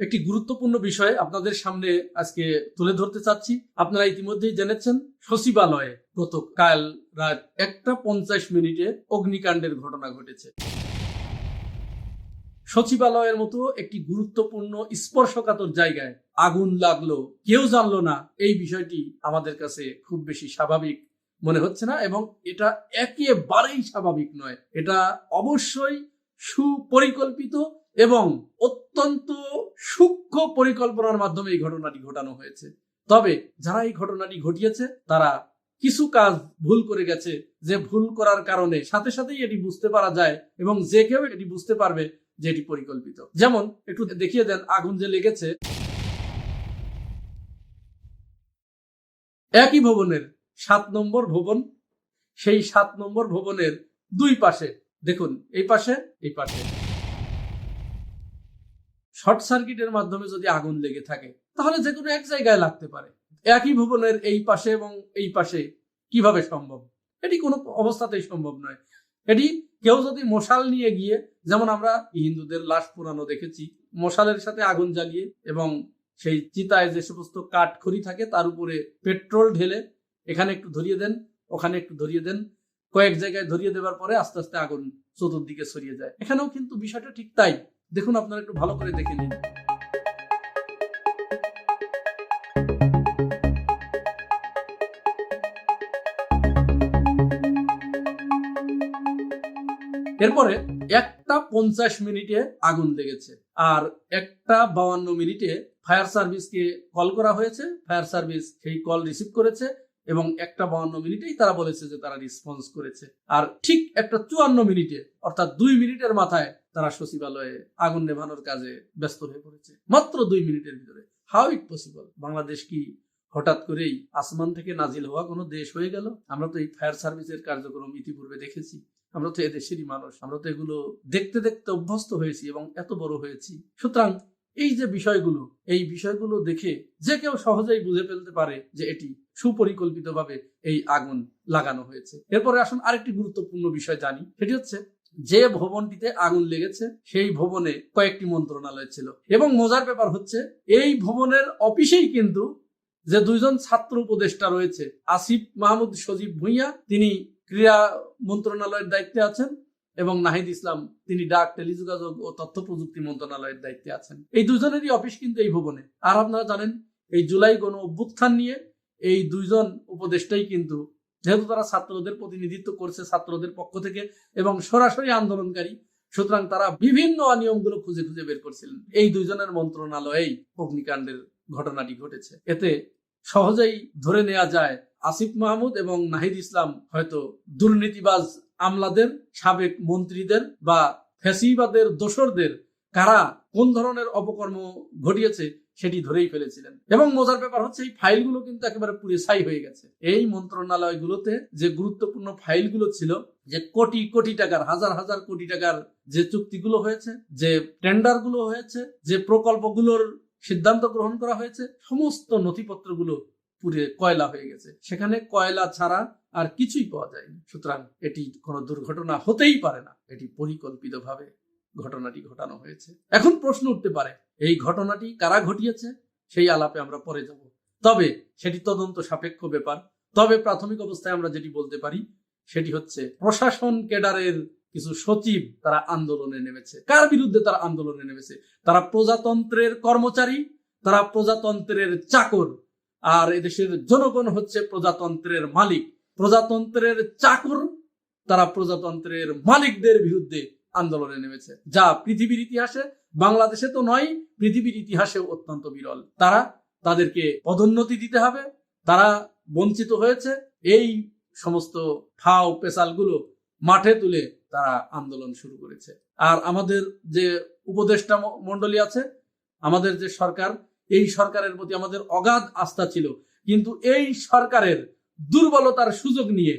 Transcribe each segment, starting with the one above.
একটি গুরুত্বপূর্ণ বিষয় আপনাদের সামনে আজকে তুলে ধরতে চাচ্ছি। আপনারা ইতিমধ্যেই জেনেছেন, সচিবালয়ে গতকাল রাত একটা পঞ্চাশ মিনিটে অগ্নিকাণ্ডের ঘটনা ঘটেছে। সচিবালয়ের মতো একটি গুরুত্বপূর্ণ, স্পর্শকাতর জায়গায় আগুন লাগল। কেউ জানলো না, এই বিষয়টি আমাদের কাছে খুব বেশি স্বাভাবিক মনে হচ্ছে না এবং এটা একেবারেই স্বাভাবিক নয়। এটা অবশ্যই সুপরিকল্পিত এবং অত্যন্ত সূক্ষ্ম পরিকল্পনার মাধ্যমে এই ঘটনাটি ঘটানো হয়েছে। তবে যারা এই ঘটনাটি ঘটিয়েছে, তারা কিছু কাজ ভুল করে গেছে। যে ভুল করার কারণে সাথে সাথেই এটি বুঝতে পারা যায় এবং যে কেউ এটি বুঝতে পারবে যে এটি পরিকল্পিত। যেমন, একটু দেখিয়ে দেন আগুন যে লেগেছে। একই ভবনের সাত নম্বর ভবন, সেই সাত নম্বর ভবনের দুই পাশে, দেখুন, এই পাশে এই পাশে। শর্ট সার্কিটের মাধ্যমে যদি আগুন লেগে থাকে, তাহলে যে কোনো এক জায়গায় লাগতে পারে। একই ভবনের এই পাশে এবং এই পাশে কীভাবে সম্ভব? এটি কোনো অবস্থাতেই সম্ভব নয়। এটি কেউ যদি মশাল নিয়ে গিয়ে, যেমন আমরা হিন্দুদের লাশ পুরানো দেখেছি, মশালের সাথে আগুন জ্বালিয়ে এবং সেই চিতায় যে সমস্ত কাঠ খড়ি থাকে, তার উপরে পেট্রোল ঢেলে এখানে একটু ধরিয়ে দেন, ওখানে একটু ধরিয়ে দেন, কয়েক জায়গায় ধরিয়ে দেওয়ার পরে আস্তে আস্তে আগুন চতুর্দিকে ছড়িয়ে যায়। এখানেও কিন্তু বিষয়টা ঠিক তাই। দেখুন, আপনারা একটু ভালো করে দেখে নিন। এরপরে একটা পঞ্চাশ মিনিটে আগুন লেগেছে। আর একটা বাউান্ন মিনিটে ফায়ার সার্ভিসকে কল করা হয়েছে। ফায়ার সার্ভিস সেই কল রিসিভ করেছে এবং একটা বাউান্ন মিনিটেই তারা বলেছে যে তারা রেসপন্স করেছে। আর ঠিক একটা চুয়ান্ন মিনিটে, অর্থাৎ দুই মিনিটের মাথায় তারা সচিবালয়ে আগুন নেভানোর কাজে ব্যস্ত হয়ে পড়েছে। মাত্র দুই মিনিটের ভিতরে। হাউ ইট পসিবল বাংলাদেশ কি হঠাৎ করেই আসমান থেকে নাজিল হওয়া কোনো দেশ হয়ে গেল? আমরা তো এই ফায়ার সার্ভিসের কার্যক্রম ইতিপূর্বে দেখেছি। আমরা তো এদেশেরই মানুষ। আমরা তো এগুলো দেখতে দেখতে অভ্যস্ত হয়েছি এবং এত বড় হয়েছি। সুতরাং এই যে বিষয়গুলো, এই বিষয়গুলো দেখে যে কেউ সহজেই বুঝে ফেলতে পারে যে এটি সুপরিকল্পিতভাবে এই আগুন লাগানো হয়েছে। এরপরে আসুন আরেকটি গুরুত্বপূর্ণ বিষয় জানি। সেটি হচ্ছে যে ভবনটিতে আগুন লেগেছে, সেই ভবনে কয়েকটি মন্ত্রণালয় ছিল। এবং মজার ব্যাপার হচ্ছে, এই ভবনের অফিসেই কিন্তু যে দুইজন ছাত্র উপদেষ্টা রয়েছে, আসিফ মাহমুদ সজীব ভুইয়া, তিনি ক্রীড়া মন্ত্রণালয়ের দায়িত্বে আছেন এবং নাহিদ ইসলাম, তিনি ডাক, টেলিযোগাযোগ ও তথ্য প্রযুক্তি মন্ত্রণালয়ের দায়িত্বে আছেন। এই দুজনেরই অফিস কিন্তু এই ভবনে। আর আপনারা জানেন, এই জুলাই গণ অভ্যুত্থান নিয়ে এই দুইজন উপদেষ্টাই কিন্তু যেহেতু তারা ছাত্রদের প্রতিনিধিত্ব করছে ছাত্রদের পক্ষ থেকে এবং সরাসরি আন্দোলনকারী, সুতরাং তারা বিভিন্ন অনিয়মগুলো খুঁজে খুঁজে বের করছিলেন। এই দুইজনের মন্ত্রণালয়েই অগ্নিকাণ্ডের ঘটনাটি ঘটেছে। এতে সহজেই ধরে নেওয়া যায়, আসিফ মাহমুদ এবং নাহিদ ইসলাম হয়তো দুর্নীতিবাজ আমলাদের, সাবেক মন্ত্রীদের বা ফ্যাসিবাদের দোসরদের কারা কোন ধরনের অপকর্ম ঘটিয়েছে সেটি ধরেই ফেলেছিলেন। এবং মজার ব্যাপার হচ্ছে, এই ফাইলগুলো কিন্তু একেবারে পুরে ছাই হয়ে গেছে। এই মন্ত্রণালয়গুলোতে যে গুরুত্বপূর্ণ ফাইলগুলো ছিল, যে কোটি কোটি টাকার, হাজার হাজার কোটি টাকার যে চুক্তিগুলো হয়েছে, যে টেন্ডারগুলো হয়েছে, যে প্রকল্পগুলোর সিদ্ধান্ত গ্রহণ করা হয়েছে, সমস্ত নথিপত্রগুলো পুরে কয়লা হয়ে গেছে। সেখানে কয়লা ছাড়া আর কিছুই পাওয়া যায়নি। সুতরাং এটি কোনো দুর্ঘটনা হতেই পারে না। এটি পরিকল্পিতভাবে ঘটনাটি ঘটানো হয়েছে। এখন প্রশ্ন উঠতে পারে, এই ঘটনাটি কারা ঘটিয়েছে? সেই আলাপে আমরা পরে যাব। তবে সেটি তদন্ত সাপেক্ষ ব্যাপার। তবে প্রাথমিক অবস্থায় আমরা যেটি বলতে পারি, সেটি হচ্ছে প্রশাসন কেডারের কিছু সচিব তারা আন্দোলনে নেমেছে। কার বিরুদ্ধে তারা আন্দোলনে নেমেছে? তারা প্রজাতন্ত্রের কর্মচারী, তারা প্রজাতন্ত্রের চাকর, আর এদেশের জনগণ হচ্ছে প্রজাতন্ত্রের মালিক। প্রজাতন্ত্রের চাকর, তারা প্রজাতন্ত্রের মালিকদের বিরুদ্ধে আন্দোলনে নেমেছে। যা পৃথিবীর ইতিহাসে, বাংলাদেশে তো নয়, পৃথিবীর ইতিহাসে অত্যন্ত বিরল। তারা তাদেরকে পদোন্নতি দিতে হবে, তারা বঞ্চিত হয়েছে। এই সমস্ত ফাও পেশালগুলো মাঠে তুলে তারা আন্দোলন শুরু করেছে। আর আমাদের যে উপদেষ্টা মন্ডলী আছে, আমাদের যে সরকার, এই সরকারের প্রতি আমাদের অগাধ আস্থা ছিল। কিন্তু এই সরকারের দুর্বলতার সুযোগ নিয়ে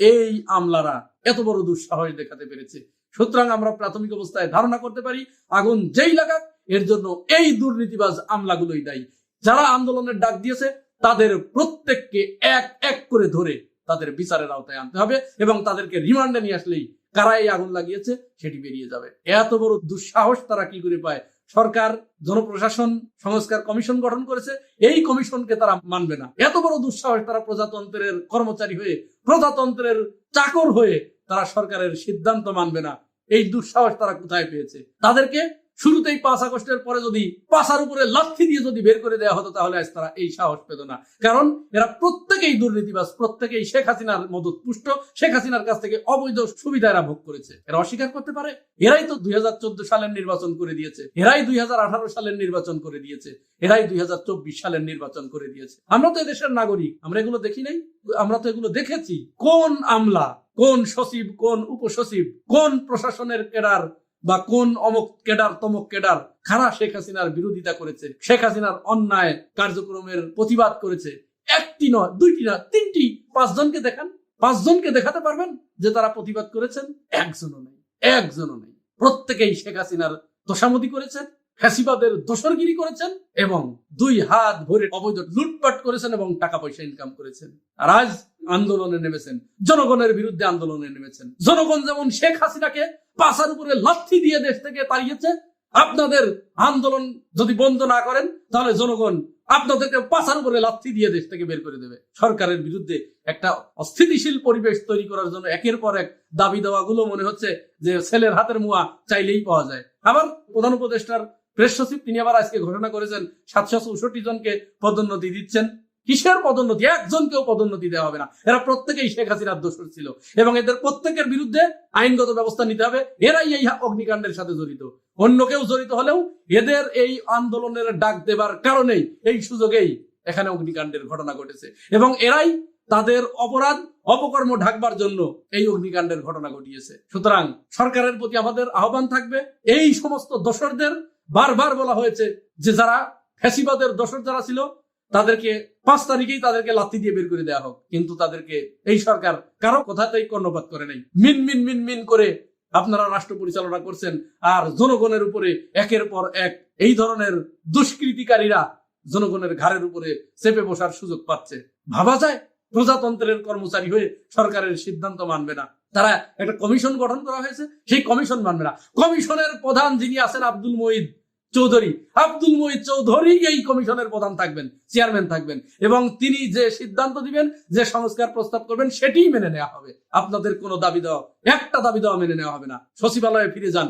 এই আমলারা এত বড় দুঃসাহস দেখাতে পেরেছে। সুতরাং আমরা প্রাথমিক অবস্থায় ধারণা করতে পারি, আগুন যেই লাগাক, এর জন্য এই দুর্নীতিবাজ আমলাগুলোই দায়ী। যারা আন্দোলনের ডাক দিয়েছে, তাদের প্রত্যেককে এক এক করে ধরে তাদের বিচারের আওতায় আনতে হবে এবং তাদেরকে রিমান্ডে নিয়ে আসলেই কারা এই আগুন লাগিয়েছে, সেটি বেরিয়ে যাবে। এত বড় দুঃসাহস তারা কি করে পায়? সরকার, জনপ্রশাসন, সংস্কার কমিশন গঠন করেছে, এই কমিশনকে তারা মানবে না। এত বড় দুঃসাহস তারা প্রজাতন্ত্রের কর্মচারী হয়ে, প্রজাতন্ত্রের চাকর হয়ে তারা সরকারের সিদ্ধান্ত মানবে না। এই দুঃসাহস তারা কোথায় পেয়েছে? তাদেরকে শুরুতেই পাঁচ আগস্টের পরে যদি পাশার উপরে লাথি দিয়ে যদি বের করে দেওয়া হতো, তাহলে আজ তারা এই সাহস পেত না। কারণ এরা প্রত্যেকেই দুর্নীতিবাজ, প্রত্যেকেই শেখ হাসিনার মদত পুষ্ট। শেখ হাসিনার কাছ থেকে অবৈধ সুবিধা এরা ভোগ করেছে। এরা অস্বীকার করতে পারে। এরাই তো দুই হাজার চোদ্দ সালের নির্বাচন করে দিয়েছে। এরাই দুই হাজার আঠারো সালের নির্বাচন করে দিয়েছে। এরাই দুই হাজার চব্বিশ সালের নির্বাচন করে দিয়েছে। আমরা তো দেশের নাগরিক, আমরা এগুলো দেখি নাই? আমরা তো এগুলো দেখেছি। কোন আমলা কোন সচিব, কোন উপসচিব, কোন প্রশাসনের কেডার বা কোন অমুক কেডার, তমক কেডার? খারা শেখ হাসিনার বিরোধিতা করেছে। শেখ হাসিনার অন্যায় কার্যক্রমের প্রতিবাদ করেছে। একটি নয়, দুইটি না, তিনটি। পাঁচজনকে দেখান। পাঁচজনকে দেখাতে পারবেন যে তারা প্রতিবাদ করেছেন। একজনও নেই একজনও নেই। প্রত্যেকেই শেখ হাসিনার তোষামতি করেছেন, ফ্যাসিবাদের দোসরগিরি করেছেন এবং দুই হাত ভরে অবৈধ লুটপাট করেছেন এবং টাকা পয়সা ইনকাম করেছেন। আর আজ আন্দোলনে নেমেছেন। জনগণের বিরুদ্ধে আন্দোলনে নেমেছেন। জনগণ যেমন শেখ হাসিনাকে পাশার উপরে লাথি দিয়ে দেশ থেকে তাড়িয়েছে আপনাদের আন্দোলন যদি বন্ধ না করেন, তাহলে জনগণ আপনাদেরকে পাশার উপরে লাথি দিয়ে দেশ থেকে বের করে দেবে। সরকারের বিরুদ্ধে একটা অস্থিতিশীল পরিবেশ তৈরি করার জন্য একের পর এক দাবি দেওয়াগুলো মনে হচ্ছে যে ছেলের হাতের মুয়া চাইলেই পাওয়া যায়। আবার প্রধান উপদেষ্টার প্রেস সচিব, তিনি আবার আজকে ঘোষণা করেছেন, সাতশো চৌষট্টি জনকে পদোন্নতি দিচ্ছেন। কিসের পদোন্নতি? একজনকেও পদোন্নতি দেওয়া হবে না। এরা প্রত্যেকেই শেখ হাসিনার দোষর ছিল। এবং এদের প্রত্যেকের বিরুদ্ধে আইনগত ব্যবস্থা নিতে হবে। এরাই এই অগ্নিকাণ্ডের সাথে জড়িত। অন্য কেউ জড়িত হলেও এদের এই আন্দোলনের ডাক দেবার কারণেই এই সুযোগেই এখানে অগ্নিকাণ্ডের ঘটনা ঘটেছে। এবং এরাই তাদের অপরাধ, অপকর্ম ঢাকবার জন্য এই অগ্নিকাণ্ডের ঘটনা ঘটিয়েছে। সুতরাং সরকারের প্রতি আমাদের আহ্বান থাকবে। এই সমস্ত দোষরদের বারবার বলা হয়েছে যে যারা ফ্যাসিবাদের দোষর যারা ছিল, তাদেরকে পাঁচ তারিখেই তাদেরকে লাথি দিয়ে বের করে দেওয়া হোক। কিন্তু তাদেরকে এই সরকার কারও কথাতেই কর্ণপাত করে নাই। মিন মিন মিন মিন করে আপনারা রাষ্ট্র পরিচালনা করছেন আর জনগণের উপরে একের পর এক এই ধরনের দুষ্কৃতিকারীরা জনগণের ঘাড়ের উপরে চেপে বসার সুযোগ পাচ্ছে। ভাবা যায় প্রজাতন্ত্রের কর্মচারী হয়ে সরকারের সিদ্ধান্ত মানবে না। তারা একটা কমিশন গঠন করা হয়েছে, সেই কমিশন মানবে না। কমিশনের প্রধান যিনি আছেন আব্দুল মহিদ চৌধুরী, আব্দুল মহিদ চৌধুরী এই কমিশনের প্রধান থাকবেন, চেয়ারম্যান থাকবেন এবং তিনি যে সিদ্ধান্ত দিবেন, যে সংস্কার প্রস্তাব করবেন, সেটিই মেনে নেওয়া হবে। আপনাদের কোনো দাবি দেওয়া, একটা দাবি দেওয়া মেনে নেওয়া হবে না। সচিবালয়ে ফিরে যান।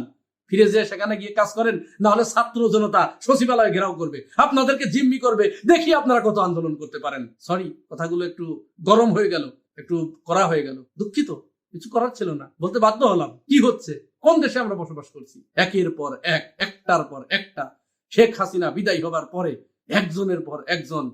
ফিরে যেয়ে সেখানে গিয়ে কাজ করেন না হলে ছাত্র জনতা সচিবালয়ে ঘেরাও করবে। আপনাদেরকে জিম্মি করবে। দেখি আপনারা কত আন্দোলন করতে পারেন। সরি কথাগুলো একটু গরম হয়ে গেল, একটু করা হয়ে গেল। দুঃখিত। কিছু করার ছিল না। বলতে বাধ্য হলাম, কি হচ্ছে? কোন দেশে আমরা বসবাস করছি? একের পর এক, একটার পর একটা। শেখ হাসিনা বিদায় হবার পরে একজনের পর একজন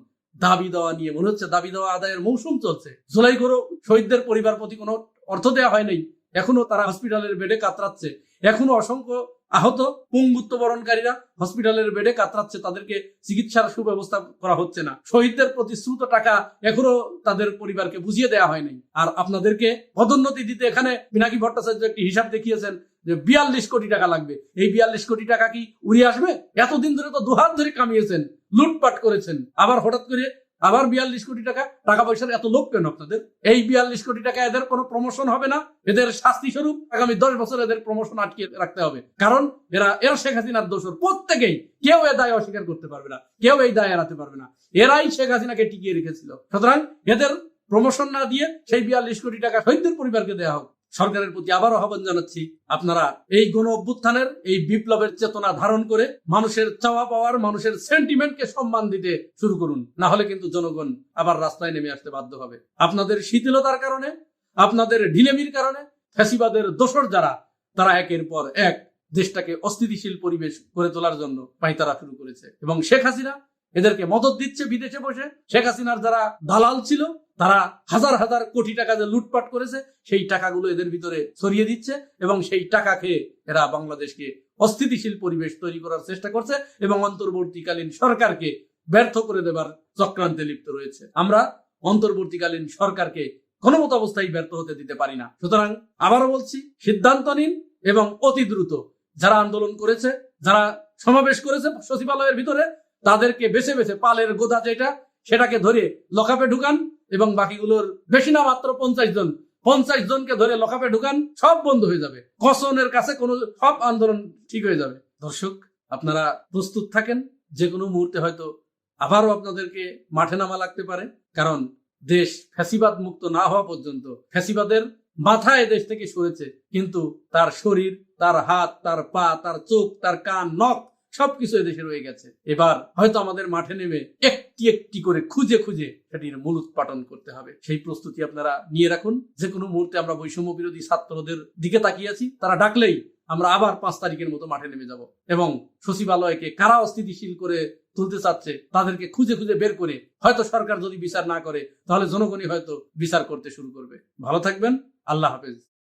দাবি দেওয়া নিয়ে, মনে হচ্ছে দাবি দেওয়া আদায়ের মৌসুম চলছে। জুলাই করো শহীদদের পরিবার প্রতি কোনো অর্থ দেওয়া হয় নাই। এখনও তারা হসপিটালের বেডে কাতরাচ্ছে। এখনও অসংখ্য আহত পঙ্গুত্ব বরণকারীরা হসপিটালের বেডে কাতরাচ্ছে, তাদেরকে চিকিৎসার সুব্যবস্থা করা হচ্ছে না। শহীদদের প্রতিশ্রুত টাকা এখনও তাদের পরিবারকে বুঝিয়ে দেওয়া হয়নি আর আপনাদেরকে পদোন্নতি দিতে এখানে পিনাকি ভট্টাচার্য একটি হিসাব দেখিয়েছেন যে বিয়াল্লিশ কোটি টাকা লাগবে। এই বিয়াল্লিশ কোটি টাকা কি উড়ে আসবে? এতদিন ধরে তো দুহাত ধরে কামিয়েছেন, লুটপাট করেছেন। আবার হঠাৎ করে আবার বিয়াল্লিশ কোটি টাকা টাকা পয়সার এত লোক কেন আপনাদের? এই বিয়াল্লিশ কোটি টাকা এদের কোনো প্রমোশন হবে না? এদের শাস্তি স্বরূপ আগামী দশ বছর এদের প্রমোশন আটকে রাখতে হবে। কারণ এরা এর শেখ হাসিনার দোষর। প্রত্যেকেই। কেউ এ দায় অস্বীকার করতে পারবে না। কেউ এই দায় এড়াতে পারবে না। এরাই শেখ হাসিনাকে টিকিয়ে রেখেছিল। সুতরাং এদের প্রমোশন না দিয়ে সেই বিয়াল্লিশ কোটি টাকা শহীদদের পরিবারকে দেওয়া হোক। সরকারের প্রতি আবারও আহ্বান জানাচ্ছি, আপনারা এই গণ অভ্যুত্থানের, এই বিপ্লবের চেতনা ধারণ করে মানুষের চাওয়া পাওয়ার, মানুষের সেন্টিমেন্টকে সম্মান দিতে শুরু করুন। না হলে কিন্তু জনগণ আবার রাস্তায় নেমে আসতে বাধ্য হবে। আপনাদের শিথিলতার কারণে, আপনাদের ঢিলেমির কারণে, ফ্যাসিবাদের দোসর যারা, তারা একের পর এক দেশটাকে অস্থিতিশীল পরিবেশ করে তোলার জন্য পাইতারা শুরু করেছে। এবং শেখ হাসিনা এদেরকে মদত দিচ্ছে বিদেশে বসে। শেখ হাসিনার যারা দালাল ছিল তারা হাজার হাজার কোটি টাকা যে লুটপাট করেছে, সেই টাকাগুলো এদের ভিতরে ছড়িয়ে দিচ্ছে এবং সেই টাকা খেয়ে এরা বাংলাদেশকে অস্থিতিশীল পরিবেশ তৈরি করার চেষ্টা করছে এবং অন্তর্বর্তীকালীন সরকারকে ব্যর্থ করে দেবার চক্রান্তে লিপ্ত রয়েছে। আমরা অন্তর্বর্তীকালীন সরকারকে কোনো মতো অবস্থায় ব্যর্থ হতে দিতে পারি না। সুতরাং আবারও বলছি, সিদ্ধান্ত নিন এবং অতি দ্রুত যারা আন্দোলন করেছে, যারা সমাবেশ করেছে সচিবালয়ের ভিতরে, তাদেরকে বেছে বেছে পালের গোদা যেটা সেটাকে ধরে লকাপে ঢুকান এবং বাকিগুলোর বেশি না, মাত্র পঞ্চাশ জন। পঞ্চাশ জনকে ধরে লকাপে ঢুকান, সব বন্ধ হয়ে যাবে। কসনের কাছে কোনো, সব আন্দোলন ঠিক হয়ে যাবে। দর্শক, আপনারা প্রস্তুত থাকেন। যে কোনো মুহূর্তে হয়তো আবারও আপনাদেরকে মাঠে নামা লাগতে পারে। কারণ দেশ ফ্যাসিবাদ মুক্ত না হওয়া পর্যন্ত ফ্যাসিবাদের মাথায় দেশ থেকে সরেছে। কিন্তু তার শরীর, তার হাত, তার পা, তার চোখ, তার কান, নখ সবকিছু এদেশে রয়ে গেছে। এবার হয়তো আমাদের মাঠে নেমে একটি একটি করে খুঁজে খুঁজে সেটির মূল উৎপাটন করতে হবে। সেই প্রস্তুতি আপনারা নিয়ে রাখুন। যে কোনো মুহূর্তে আমরা বৈষম্য বিরোধী ছাত্রদের দিকে তাকিয়ে আছি। তারা ডাকলেই আমরা আবার পাঁচ তারিখের মতো মাঠে নেমে যাব এবং সচিবালয়কে কারা অস্থিতিশীল করে তুলতে চাচ্ছে তাদেরকে খুঁজে খুঁজে বের করে হয়তো সরকার যদি বিচার না করে, তাহলে জনগণই হয়তো বিচার করতে শুরু করবে। ভালো থাকবেন। আল্লাহ হাফেজ।